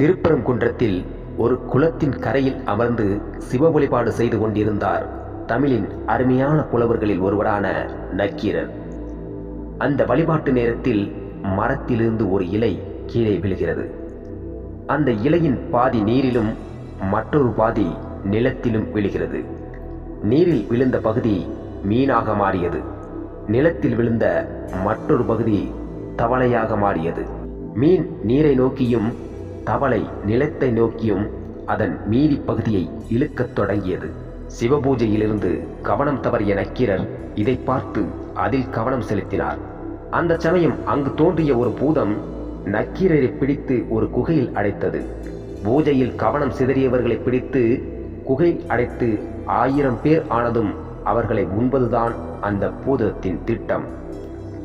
திருப்பரங்குன்றத்தில் ஒரு குளத்தின் கரையில் அமர்ந்து சிவ வழிபாடு செய்து கொண்டிருந்தார் தமிழின் அருமையான புலவர்களில் ஒருவரான நக்கீரர். அந்த வழிபாட்டு நேரத்தில் மரத்திலிருந்து ஒரு இலை கீழே விழுகிறது. அந்த இலையின் பாதி நீரிலும் மற்றொரு பாதி நிலத்திலும் விழுகிறது. நீரில் விழுந்த பகுதி மீனாக மாறியது. நிலத்தில் விழுந்த மற்றொரு பகுதி தவளையாக மாறியது. மீன் நீரை நோக்கியும் தவளை நிலத்தை நோக்கியும் அதன் மீதி பகுதியை இழுக்கத் தொடங்கியது. சிவபூஜையிலிருந்து கவனம் தவறிய நக்கீரர் இதை பார்த்து அதில் கவனம் செலுத்தினார். அந்த சமயம் அங்கு தோன்றிய ஒரு பூதம் நக்கீரரை பிடித்து ஒரு குகையில் அடைத்தது. பூஜையில் கவனம் சிதறியவர்களை பிடித்து குகையில் அடைத்து ஆயிரம் பேர் ஆனதும் அவர்களை உண்பதுதான் அந்த பூதத்தின் திட்டம்.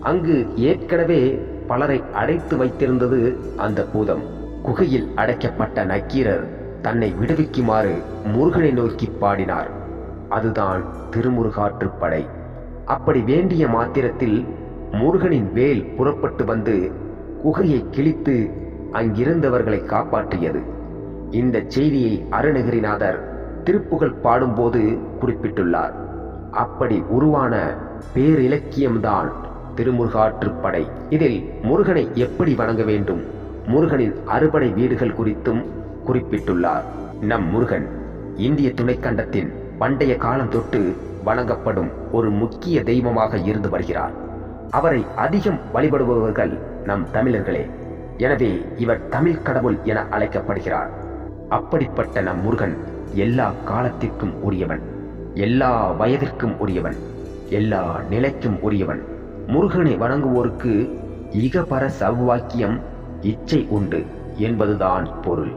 அங்கு ஏற்கனவே பலரை அடைத்து வைத்திருந்தது அந்த பூதம். குகையில் அடைக்கப்பட்ட நக்கீரர் தன்னை விடுவிக்குமாறு முருகனை நோக்கி பாடினார். அதுதான் திருமுருகாற்றுப்படை அப்படி வேண்டிய மாத்திரத்தில் முருகனின் வேல் புறப்பட்டு வந்து குகையை கிழித்து அங்கிருந்தவர்களை காப்பாற்றியது. இந்த செய்தியை அருணகிரிநாதர் திருப்புகழ் பாடும்போது குறிப்பிட்டுள்ளார். அப்படி உருவான பேரிலக்கியம்தான் திருமுருகாற்றுப்படை இதில் முருகனை எப்படி வணங்க வேண்டும்? முருகனின் அறுபடை வீடுகள் குறித்தும் குறிப்பிட்டுள்ளார். நம் முருகன் இந்திய துணைக்கண்டத்தின் பண்டைய காலம் தொட்டு வணங்கப்படும் ஒரு முக்கிய தெய்வமாக இருந்து வருகிறார். அவரை அதிகம் வழிபடுபவர்கள் நம் தமிழர்களே. எனவே இவர் தமிழ் கடவுள் என அழைக்கப்படுகிறார். அப்படிப்பட்ட நம் முருகன் எல்லா காலத்திற்கும் உரியவன் எல்லா வயதிற்கும் உரியவன் எல்லா நிலைக்கும் உரியவன். முருகனை வணங்குவோருக்கு இகபர சவ்வாக்கியம் இச்சை உண்டு என்பதுதான் பொருள்.